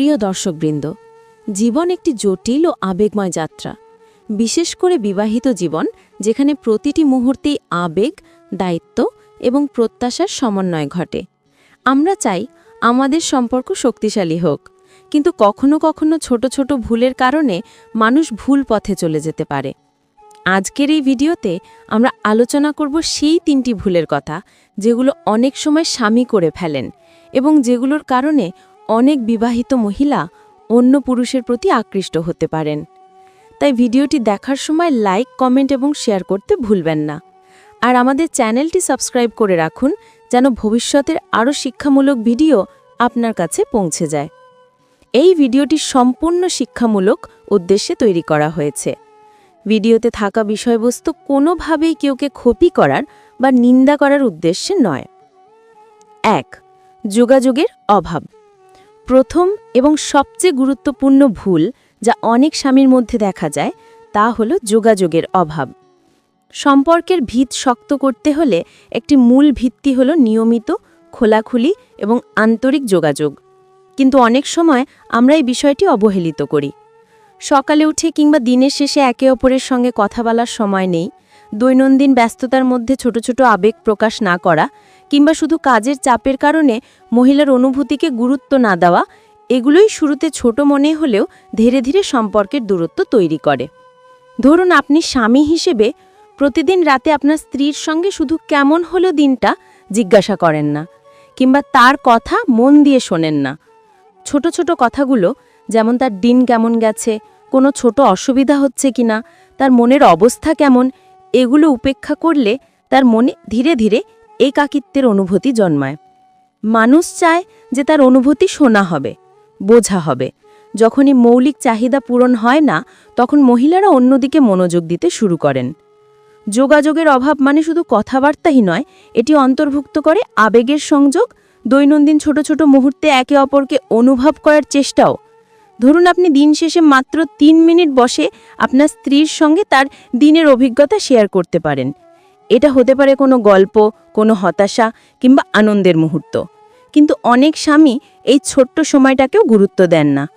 প্রিয় দর্শকবৃন্দ, জীবন একটি জটিল ও আবেগময় যাত্রা। বিশেষ করে বিবাহিত জীবন, যেখানে প্রতিটি মুহূর্তেই আবেগ, দায়িত্ব এবং প্রত্যাশার সমন্বয় ঘটে। আমরা চাই আমাদের সম্পর্ক শক্তিশালী হোক, কিন্তু কখনো কখনো ছোট ছোট ভুলের কারণে মানুষ ভুল পথে চলে যেতে পারে। আজকের এই ভিডিওতে আমরা আলোচনা করব সেই তিনটি ভুলের কথা, যেগুলো অনেক সময় স্বামী করে ফেলেন এবং যেগুলোর কারণে অনেক বিবাহিত মহিলা অন্য পুরুষের প্রতি আকৃষ্ট হতে পারেন। তাই ভিডিওটি দেখার সময় লাইক, কমেন্ট এবং শেয়ার করতে ভুলবেন না। আর আমাদের চ্যানেলটি সাবস্ক্রাইব করে রাখুন যেন ভবিষ্যতের আরও শিক্ষামূলক ভিডিও আপনার কাছে পৌঁছে যায়। এই ভিডিওটি সম্পূর্ণ শিক্ষামূলক উদ্দেশ্যে তৈরি করা হয়েছে। ভিডিওতে থাকা বিষয়বস্তু কোনোভাবেই কেউকে ক্ষতি করার বা নিন্দা করার উদ্দেশ্যে নয়। এক, যোগাযোগের অভাব। প্রথম এবং সবচেয়ে গুরুত্বপূর্ণ ভুল যা অনেক স্বামীর মধ্যে দেখা যায়, তা হল যোগাযোগের অভাব। সম্পর্কের ভিত শক্ত করতে হলে একটি মূল ভিত্তি হল নিয়মিত, খোলাখুলি এবং আন্তরিক যোগাযোগ। কিন্তু অনেক সময় আমরা এই বিষয়টি অবহেলিত করি। সকালে উঠে কিংবা দিনের শেষে একে অপরের সঙ্গে কথা বলার সময় নেই, দৈনন্দিন ব্যস্ততার মধ্যে ছোট ছোট আবেগ প্রকাশ না করা কিংবা শুধু কাজের চাপের কারণে মহিলার অনুভূতিকে গুরুত্ব না দেওয়া, এগুলোই শুরুতে ছোট মনে হলেও ধীরে ধীরে সম্পর্কের দূরত্ব তৈরি করে। ধরুন আপনি স্বামী হিসেবে প্রতিদিন রাতে আপনার স্ত্রীর সঙ্গে শুধু কেমন হলো দিনটা জিজ্ঞাসা করেন না, কিংবা তার কথা মন দিয়ে শোনেন না। ছোট ছোট কথাগুলো, যেমন তার দিন কেমন গেছে, কোনো ছোট অসুবিধা হচ্ছে কিনা তার মনের অবস্থা কেমন, এগুলো উপেক্ষা করলে তার মনে ধীরে ধীরে একাকিত্বের অনুভূতি জন্মায়। মানুষ চায় যে তার অনুভূতি শোনা হবে, বোঝা হবে। যখনই মৌলিক চাহিদা পূরণ হয় না, তখন মহিলারা অন্যদিকে মনোযোগ দিতে শুরু করেন। যোগাযোগের অভাব মানে শুধু কথাবার্তাই নয়, এটি অন্তর্ভুক্ত করে আবেগের সংযোগ, দৈনন্দিন ছোট ছোট মুহূর্তে একে অপরকে অনুভব করার চেষ্টাও। ধরুন আপনি দিন শেষে মাত্র তিন মিনিট বসে আপনার স্ত্রীর সঙ্গে তার দিনের অভিজ্ঞতা শেয়ার করতে পারেন। এটা হতে পারে কোনো গল্প, কোনো হতাশা কিংবা আনন্দের মুহূর্ত। কিন্তু অনেক স্বামী এই ছোট্ট সময়টাকেও গুরুত্ব দেন না।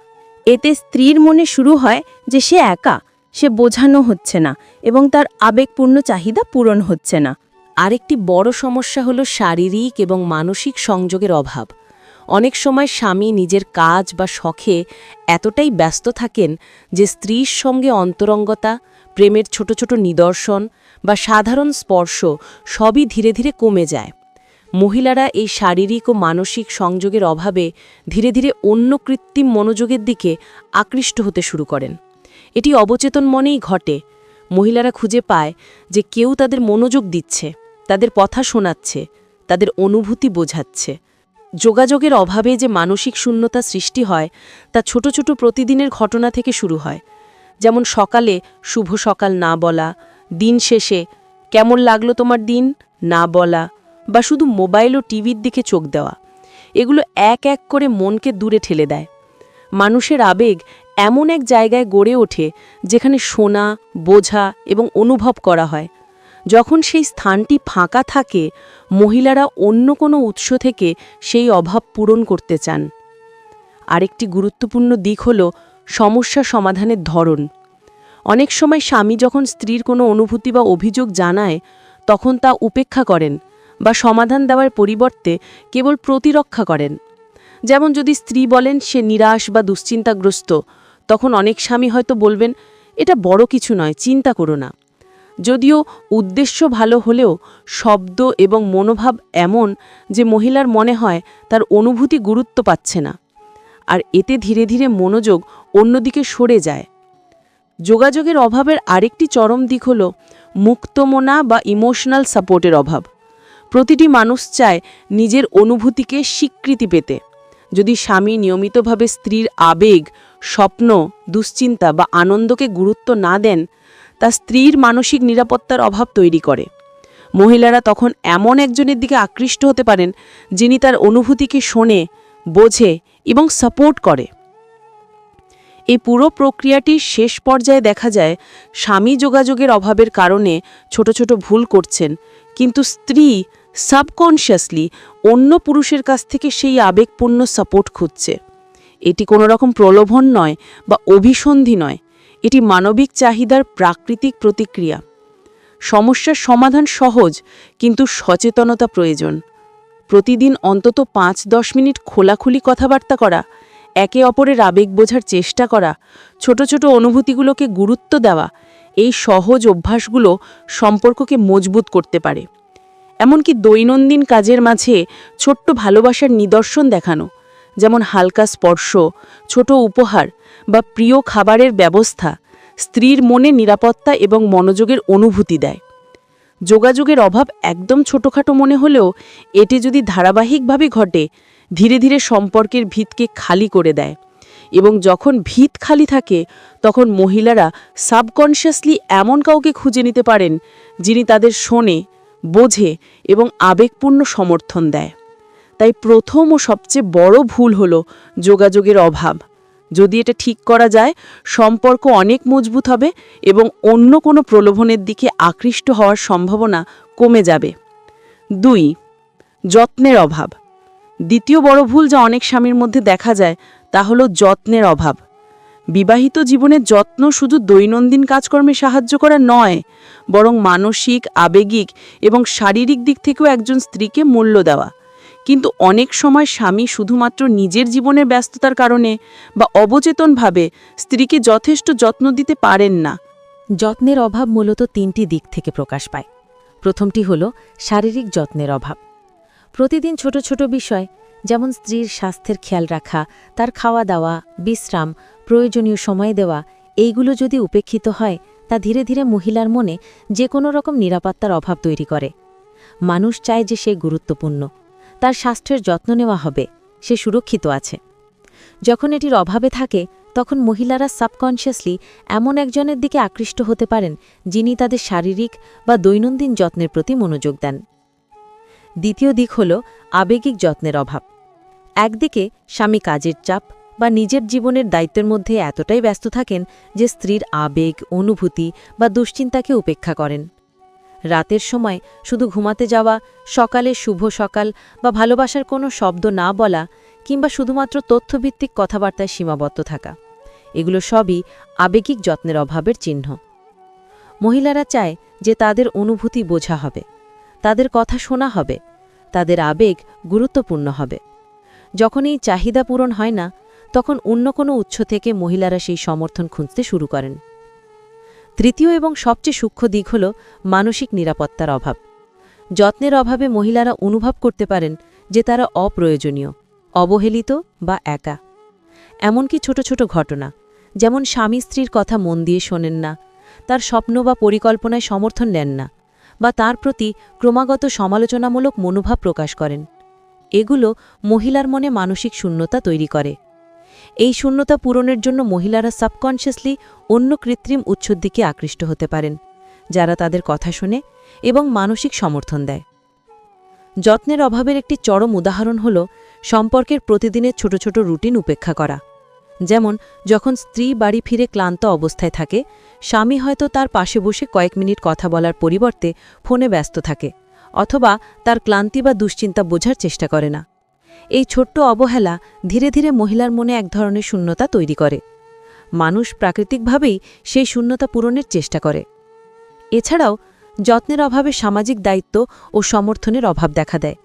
এতে স্ত্রীর মনে শুরু হয় যে সে একা, সে বোঝানো হচ্ছে না এবং তার আবেগপূর্ণ চাহিদা পূরণ হচ্ছে না। আরেকটি বড় সমস্যা হলো শারীরিক এবং মানসিক সংযোগের অভাব। অনেক সময় স্বামী নিজের কাজ বা শখে এতটাই ব্যস্ত থাকেন যে স্ত্রীর সঙ্গে অন্তরঙ্গতা, প্রেমের ছোট ছোট নিদর্শন বা সাধারণ স্পর্শ সবই ধীরে ধীরে কমে যায়। মহিলারা এই শারীরিক ও মানসিক সংযোগের অভাবে ধীরে ধীরে অন্য কৃত্রিম মনোযোগের দিকে আকৃষ্ট হতে শুরু করেন। এটি অবচেতন মনেই ঘটে। মহিলারা খুঁজে পায় যে কেউ তাদের মনোযোগ দিচ্ছে, তাদের কথা শোনাচ্ছে, তাদের অনুভূতি বোঝাচ্ছে। যোগাযোগের অভাবে যে মানসিক শূন্যতা সৃষ্টি হয়, তা ছোট ছোট প্রতিদিনের ঘটনা থেকে শুরু হয়। যেমন সকালে শুভ সকাল না বলা, দিন শেষে কেমন লাগল তোমার দিন না বলা, বা শুধু মোবাইল ও টিভির দিকে চোখ দেওয়া, এগুলো এক এক করে মনকে দূরে ঠেলে দেয়। মানুষের আবেগ এমন এক জায়গায় গড়ে ওঠে, যেখানে শোনা, বোঝা এবং অনুভব করা হয়। যখন সেই স্থানটি ফাঁকা থাকে, মহিলারা অন্য কোনো উৎস থেকে সেই অভাব পূরণ করতে চান। আরেকটি গুরুত্বপূর্ণ দিক হল সমস্যা সমাধানের ধরন। অনেক সময় স্বামী যখন স্ত্রীর কোনো অনুভূতি বা অভিযোগ জানায়, তখন তা উপেক্ষা করেন বা সমাধান দেওয়ার পরিবর্তে কেবল প্রতিরক্ষা করেন। যেমন যদি স্ত্রী বলেন, সে নিরাশ বা দুশ্চিন্তাগ্রস্ত তখন অনেক স্বামী হয়তো বলবেন, এটা বড় কিছু নয়, চিন্তা করো না। যদিও উদ্দেশ্য ভালো হলেও শব্দ এবং মনোভাব এমন যে মহিলার মনে হয় তার অনুভূতি গুরুত্ব পাচ্ছে না। আর এতে ধীরে ধীরে মনোযোগ অন্যদিকে সরে যায়। যোগাযোগের অভাবের আরেকটি চরম দিক হল মুক্তমনা বা ইমোশনাল সাপোর্টের অভাব। প্রতিটি মানুষ চায় নিজের অনুভূতিকে স্বীকৃতি পেতে। যদি স্বামী নিয়মিতভাবে স্ত্রীর আবেগ, স্বপ্ন, দুশ্চিন্তা বা আনন্দকে গুরুত্ব না দেন তা স্ত্রীর মানসিক নিরাপত্তার অভাব তৈরি করে। মহিলারা তখন এমন একজনের দিকে আকৃষ্ট হতে পারেন, যিনি তার অনুভূতিকে শোনে, বোঝে এবং সাপোর্ট করে। এই পুরো প্রক্রিয়াটির শেষ পর্যায়ে দেখা যায়, স্বামী যোগাযোগের অভাবের কারণে ছোট ছোট ভুল করছেন, কিন্তু স্ত্রী সাবকনশিয়াসলি অন্য পুরুষের কাছ থেকে সেই আবেগপূর্ণ সাপোর্ট খুঁজছে। এটি কোনো রকম প্রলোভন নয় বা অভিসন্ধি নয় এটি মানবিক চাহিদার প্রাকৃতিক প্রতিক্রিয়া। সমস্যার সমাধান সহজ, কিন্তু সচেতনতা প্রয়োজন। প্রতিদিন অন্তত পাঁচ দশ মিনিট খোলাখুলি কথাবার্তা করা, একে অপরের আবেগ বোঝার চেষ্টা করা, ছোট ছোট অনুভূতিগুলোকে গুরুত্ব দেওয়া, এই সহজ অভ্যাসগুলো সম্পর্ককে মজবুত করতে পারে। এমনকি দৈনন্দিন কাজের মাঝে ছোট্ট ভালোবাসার নিদর্শন দেখানো যেমন হালকা স্পর্শ, ছোট উপহার বা প্রিয় খাবারের ব্যবস্থা স্ত্রীর মনে নিরাপত্তা এবং মনোযোগের অনুভূতি দেয়। যোগাযোগের অভাব একদম ছোটোখাটো মনে হলেও এটি যদি ধারাবাহিকভাবে ঘটে, ধীরে ধীরে সম্পর্কের ভিতকে খালি করে দেয় এবং যখন ভিত খালি থাকে, তখন মহিলারা সাবকনশিয়াসলি এমন কাউকে খুঁজে নিতে পারেন যিনি তাদের শোনে, বোঝে এবং আবেগপূর্ণ সমর্থন দেয়। তাই প্রথম ও সবচেয়ে বড় ভুল হল যোগাযোগের অভাব। যদি এটা ঠিক করা যায়, সম্পর্ক অনেক মজবুত হবে এবং অন্য কোনো প্রলোভনের দিকে আকৃষ্ট হওয়ার সম্ভাবনা কমে যাবে। দুই, যত্নের অভাব। দ্বিতীয় বড় ভুল যা অনেক স্বামীর মধ্যে দেখা যায়, তা হলো যত্নের অভাব। বিবাহিত জীবনের যত্ন শুধু দৈনন্দিন কাজকর্মে সাহায্য করা নয়, বরং মানসিক, আবেগিক এবং শারীরিক দিক থেকেও একজন স্ত্রীকে মূল্য দেওয়া। কিন্তু অনেক সময় স্বামী শুধুমাত্র নিজের জীবনের ব্যস্ততার কারণে বা অবচেতনভাবে স্ত্রীকে যথেষ্ট যত্ন দিতে পারেন না। যত্নের অভাব মূলত তিনটি দিক থেকে প্রকাশ পায়। প্রথমটি হল শারীরিক যত্নের অভাব। প্রতিদিন ছোট ছোট বিষয়, যেমন স্ত্রীর স্বাস্থ্যের খেয়াল রাখা, তার খাওয়া দাওয়া, বিশ্রাম, প্রয়োজনীয় সময় দেওয়া, এইগুলো যদি উপেক্ষিত হয়, তা ধীরে ধীরে মহিলার মনে যে কোনো রকম নিরাপত্তার অভাব তৈরি করে। মানুষ চায় যে সে গুরুত্বপূর্ণ। তার স্বাস্থ্যের যত্ন নেওয়া হবে, সে সুরক্ষিত আছে। যখন এটির অভাবে থাকে, তখন মহিলারা সাবকনশিয়াসলি এমন একজনের দিকে আকৃষ্ট হতে পারেন, যিনি তাদের শারীরিক বা দৈনন্দিন যত্নের প্রতি মনোযোগ দেন। দ্বিতীয় দিক হল আবেগিক যত্নের অভাব। একদিকে স্বামী কাজের চাপ বা নিজের জীবনের দায়িত্বের মধ্যে এতটাই ব্যস্ত থাকেন যে স্ত্রীর আবেগ, অনুভূতি বা দুশ্চিন্তাকে উপেক্ষা করেন। রাতের সময় শুধু ঘুমাতে যাওয়া, সকালে শুভ সকাল বা ভালোবাসার কোনো শব্দ না বলা কিংবা শুধুমাত্র তথ্যভিত্তিক কথাবার্তায় সীমাবদ্ধ থাকা, এগুলো সবই আবেগিক যত্নের অভাবের চিহ্ন। মহিলারা চায় যে তাদের অনুভূতি বোঝা হবে, তাদের কথা শোনা হবে, তাদের আবেগ গুরুত্বপূর্ণ হবে। যখন এই চাহিদা পূরণ হয় না, তখন অন্য কোনো উৎস থেকে মহিলারা সেই সমর্থন খুঁজতে শুরু করেন। তৃতীয় এবং সবচেয়ে সূক্ষ্ম দিক হল মানসিক নিরাপত্তার অভাব। যত্নের অভাবে মহিলারা অনুভব করতে পারেন যে তারা অপ্রয়োজনীয়, অবহেলিত বা একা। এমনকি ছোট ছোট ঘটনা, যেমন স্বামী স্ত্রীর কথা মন দিয়ে শোনেন না, তার স্বপ্ন বা পরিকল্পনায় সমর্থন নেন না, বা তার প্রতি ক্রমাগত সমালোচনামূলক মনোভাব প্রকাশ করেন। এগুলো মহিলার মনে মানসিক শূন্যতা তৈরি করে। এই শূন্যতা পূরণের জন্য মহিলারা সাবকনশিয়াসলি অন্য কৃত্রিম উৎসর দিকে আকৃষ্ট হতে পারেন, যারা তাদের কথা শোনে এবং মানসিক সমর্থন দেয়। যত্নের অভাবের একটি চরম উদাহরণ হল সম্পর্কের প্রতিদিনের ছোট ছোট রুটিন উপেক্ষা করা। যেমন, যখন স্ত্রী বাড়ি ফিরে ক্লান্ত অবস্থায় থাকে, স্বামী হয়তো তার পাশে বসে কয়েক মিনিট কথা বলার পরিবর্তে ফোনে ব্যস্ত থাকে, অথবা তার ক্লান্তি বা দুশ্চিন্তা বোঝার চেষ্টা করে না। এই ছোট্ট অবহেলা ধীরে ধীরে মহিলার মনে এক ধরনের শূন্যতা তৈরি করে। মানুষ প্রাকৃতিকভাবেই সেই শূন্যতা পূরণের চেষ্টা করে। এছাড়াও যত্নের অভাবে সামাজিক দায়িত্ব ও সমর্থনের অভাব দেখা দেয়।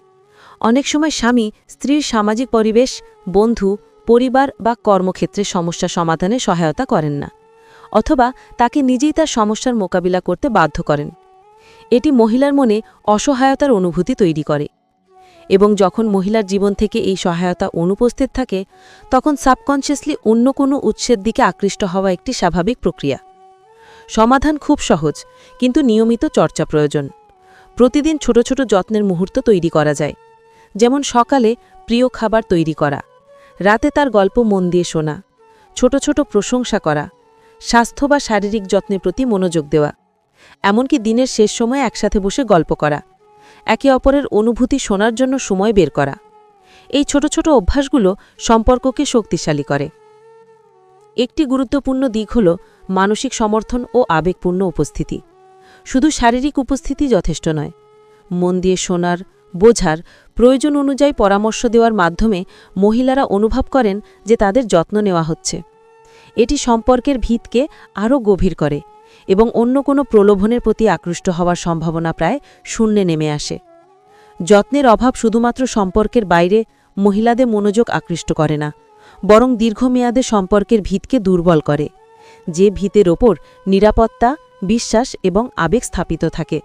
অনেক সময় স্বামী স্ত্রীর সামাজিক পরিবেশ, বন্ধু, পরিবার বা কর্মক্ষেত্রে সমস্যা সমাধানে সহায়তা করেন না, অথবা তাকে নিজেই তার সমস্যার মোকাবিলা করতে বাধ্য করেন। এটি মহিলার মনে অসহায়তার অনুভূতি তৈরি করে। এবং যখন মহিলার জীবন থেকে এই সহায়তা অনুপস্থিত থাকে, তখন সাবকনশিয়াসলি অন্য কোনো উৎসের দিকে আকৃষ্ট হওয়া একটি স্বাভাবিক প্রক্রিয়া। সমাধান খুব সহজ, কিন্তু নিয়মিত চর্চা প্রয়োজন। প্রতিদিন ছোট ছোট যত্নের মুহূর্ত তৈরি করা যায়। যেমন সকালে প্রিয় খাবার তৈরি করা, রাতে তার গল্প মন দিয়ে শোনা, ছোট ছোট প্রশংসা করা, স্বাস্থ্য বা শারীরিক যত্নের প্রতি মনোযোগ দেওয়া, এমনকি দিনের শেষ সময় একসাথে বসে গল্প করা। একে অপরের অনুভূতি শোনার জন্য সময় বের করা। এই ছোট ছোট অভ্যাসগুলো সম্পর্ককে শক্তিশালী করে। একটি গুরুত্বপূর্ণ দিক হল মানসিক সমর্থন ও আবেগপূর্ণ উপস্থিতি। শুধু শারীরিক উপস্থিতি যথেষ্ট নয়। মন দিয়ে শোনার, বোঝার, প্রয়োজন অনুযায়ী পরামর্শ দেওয়ার মাধ্যমে মহিলারা অনুভব করেন যে তাদের যত্ন নেওয়া হচ্ছে। এটি সম্পর্কের ভিতকে আরও গভীর করে। এবং অন্য কোনো প্রলোভনের প্রতি আকৃষ্ট হওয়ার সম্ভাবনা প্রায় শূন্যে নেমে আসে। যত্নের অভাব শুধুমাত্র সম্পর্কের বাইরে মহিলাদের মনোযোগ আকৃষ্ট করে না, বরং দীর্ঘমেয়াদে সম্পর্কের ভিতকে দুর্বল করে, যে ভিতের ওপর নিরাপত্তা, বিশ্বাস এবং আবেগ স্থাপিত থাকে।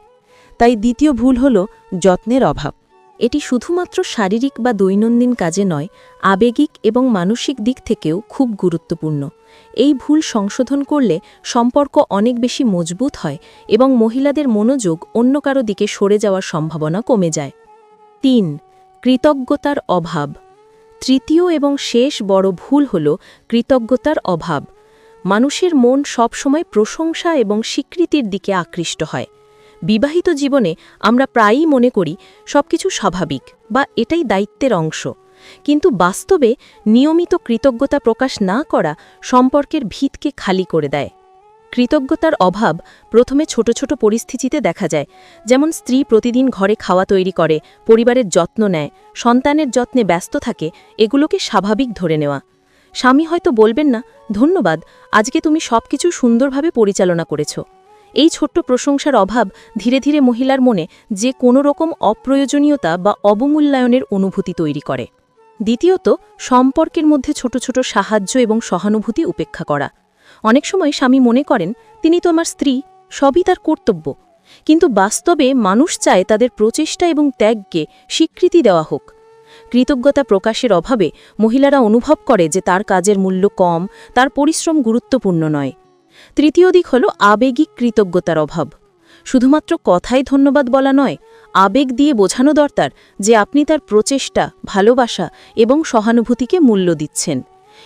তাই দ্বিতীয় ভুল হল যত্নের অভাব। এটি শুধুমাত্র শারীরিক বা দৈনন্দিন কাজে নয়, আবেগিক এবং মানসিক দিক থেকেও খুব গুরুত্বপূর্ণ। এই ভুল সংশোধন করলে সম্পর্ক অনেক বেশি মজবুত হয় এবং মহিলাদের মনোযোগ অন্য কারও দিকে সরে যাওয়ার সম্ভাবনা কমে যায়। তিন, কৃতজ্ঞতার অভাব। তৃতীয় এবং শেষ বড় ভুল হল কৃতজ্ঞতার অভাব। মানুষের মন সবসময় প্রশংসা এবং স্বীকৃতির দিকে আকৃষ্ট হয়। বিবাহিত জীবনে আমরা প্রায়ই মনে করি সবকিছু স্বাভাবিক বা এটাই দায়িত্বের অংশ। কিন্তু বাস্তবে নিয়মিত কৃতজ্ঞতা প্রকাশ না করা সম্পর্কের ভিতকে খালি করে দেয়। কৃতজ্ঞতার অভাব প্রথমে ছোট ছোট পরিস্থিতিতে দেখা যায়, যেমন স্ত্রী প্রতিদিন ঘরে খাওয়া তৈরি করে, পরিবারের যত্ন নেয়, সন্তানের যত্নে ব্যস্ত থাকে, এগুলোকে স্বাভাবিক ধরে নেওয়া। স্বামী হয়তো বলবেন না, ধন্যবাদ, আজকে তুমি সবকিছু সুন্দরভাবে পরিচালনা করেছ। এই ছোট্ট প্রশংসার অভাব ধীরে ধীরে মহিলার মনে যে কোনো রকম অপ্রয়োজনীয়তা বা অবমূল্যায়নের অনুভূতি তৈরি করে। দ্বিতীয়ত, সম্পর্কের মধ্যে ছোট ছোট সাহায্য এবং সহানুভূতি উপেক্ষা করা। অনেক সময় স্বামী মনে করেন, তিনি তো আমার স্ত্রী, সবই তার কর্তব্য। কিন্তু বাস্তবে মানুষ চায় তাদের প্রচেষ্টা এবং ত্যাগকে স্বীকৃতি দেওয়া হোক। কৃতজ্ঞতা প্রকাশের অভাবে মহিলারা অনুভব করে যে তার কাজের মূল্য কম, তার পরিশ্রম গুরুত্বপূর্ণ নয়। তৃতীয় দিক হল আবেগিক কৃতজ্ঞতার অভাব। শুধুমাত্র কথাই ধন্যবাদ বলা নয়, আবেগ দিয়ে বোঝানো দরকার যে আপনি তার প্রচেষ্টা, ভালোবাসা এবং সহানুভূতিকে মূল্য দিচ্ছেন।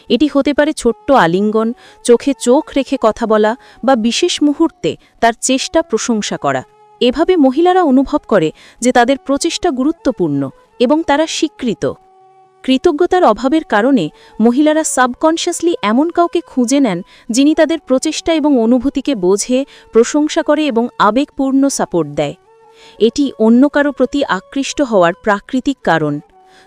এটি হতে পারে ছোট্ট আলিঙ্গন, চোখে চোখ রেখে কথা বলা বা বিশেষ মুহূর্তে তার চেষ্টা প্রশংসা করা। এভাবে মহিলারা অনুভব করে যে তাদের প্রচেষ্টা গুরুত্বপূর্ণ এবং তারা স্বীকৃত। কৃতজ্ঞতার অভাবের কারণে মহিলারা সাবকনশিয়াসলি এমন কাউকে খুঁজে নেন যিনি তাদের প্রচেষ্টা এবং অনুভূতিকে বোঝে, প্রশংসা করে এবং আবেগপূর্ণ সাপোর্ট দেয়। এটি অন্য কারও প্রতি আকৃষ্ট হওয়ার প্রাকৃতিক কারণ।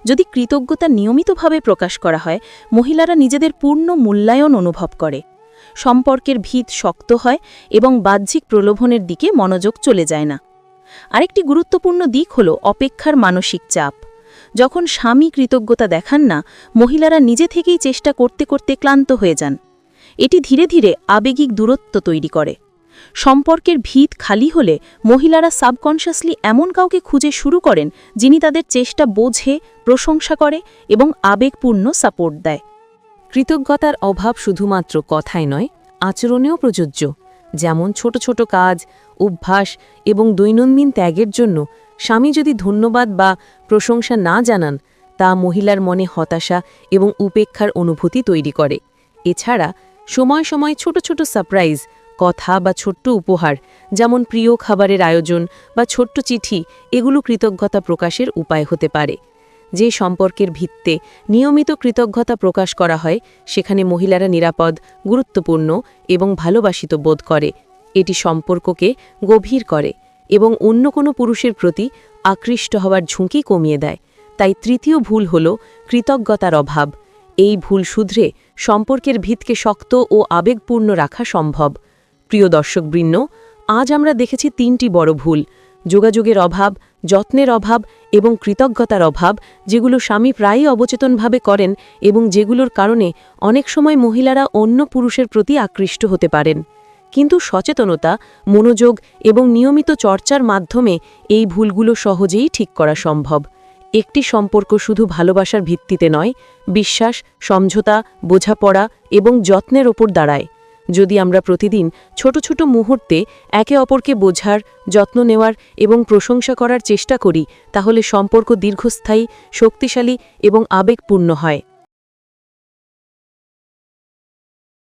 যদি কৃতজ্ঞতা নিয়মিতভাবে প্রকাশ করা হয়, মহিলারা নিজেদের পূর্ণ মূল্যায়ন অনুভব করে। সম্পর্কের ভিত শক্ত হয় এবং বাহ্যিক প্রলোভনের দিকে মনোযোগ চলে যায় না। আরেকটি গুরুত্বপূর্ণ দিক হল অপেক্ষার মানসিক চাপ। যখন স্বামী কৃতজ্ঞতা দেখান না, মহিলারা নিজে থেকেই চেষ্টা করতে করতে ক্লান্ত হয়ে যান। এটি ধীরে ধীরে আবেগিক দূরত্ব তৈরি করে। সম্পর্কের ভিত খালি হলে মহিলারা সাবকনশিয়াসলি এমন কাউকে খুঁজে শুরু করেন, যিনি তাদের চেষ্টা বোঝে, প্রশংসা করে এবং আবেগপূর্ণ সাপোর্ট দেয়। কৃতজ্ঞতার অভাব শুধুমাত্র কথায় নয়, আচরণেও প্রযোজ্য। যেমন ছোট ছোট কাজ, অভ্যাস এবং দৈনন্দিন ত্যাগের জন্য স্বামী যদি ধন্যবাদ বা প্রশংসা না জানান, তা মহিলার মনে হতাশা এবং উপেক্ষার অনুভূতি তৈরি করে। এছাড়া সময় সময় ছোট ছোট সারপ্রাইজ, কথা বা ছোট্ট উপহার, যেমন প্রিয় খাবারের আয়োজন বা ছোট্ট চিঠি, এগুলো কৃতজ্ঞতা প্রকাশের উপায় হতে পারে। যে সম্পর্কের ভিত্তে নিয়মিত কৃতজ্ঞতা প্রকাশ করা হয়, সেখানে মহিলারা নিরাপদ, গুরুত্বপূর্ণ এবং ভালোবাসিত বোধ করে। এটি সম্পর্ককে গভীর করে। এবং অন্য কোনো পুরুষের প্রতি আকৃষ্ট হওয়ার ঝুঁকি কমিয়ে দেয়। তাই তৃতীয় ভুল হল কৃতজ্ঞতার অভাব। এই ভুল শুধরে সম্পর্কের ভিতকে শক্ত ও আবেগপূর্ণ রাখা সম্ভব। প্রিয় দর্শকবৃন্দ, আজ আমরা দেখেছি তিনটি বড় ভুল। যোগাযোগের অভাব, যত্নের অভাব এবং কৃতজ্ঞতার অভাব, যেগুলো স্বামী প্রায়ই অবচেতনভাবে করেন এবং যেগুলোর কারণে অনেক সময় মহিলারা অন্য পুরুষের প্রতি আকৃষ্ট হতে পারেন। কিন্তু সচেতনতা, মনোযোগ এবং নিয়মিত চর্চার মাধ্যমে এই ভুলগুলো সহজেই ঠিক করা সম্ভব। একটি সম্পর্ক শুধু ভালোবাসার ভিত্তিতে নয়, বিশ্বাস, সমঝোতা, বোঝাপড়া এবং যত্নের ওপর দাঁড়ায়। যদি আমরা প্রতিদিন ছোট ছোট মুহূর্তে একে অপরকে বোঝার, যত্ন নেওয়ার এবং প্রশংসা করার চেষ্টা করি, তাহলে সম্পর্ক দীর্ঘস্থায়ী, শক্তিশালী এবং আবেগপূর্ণ হয়।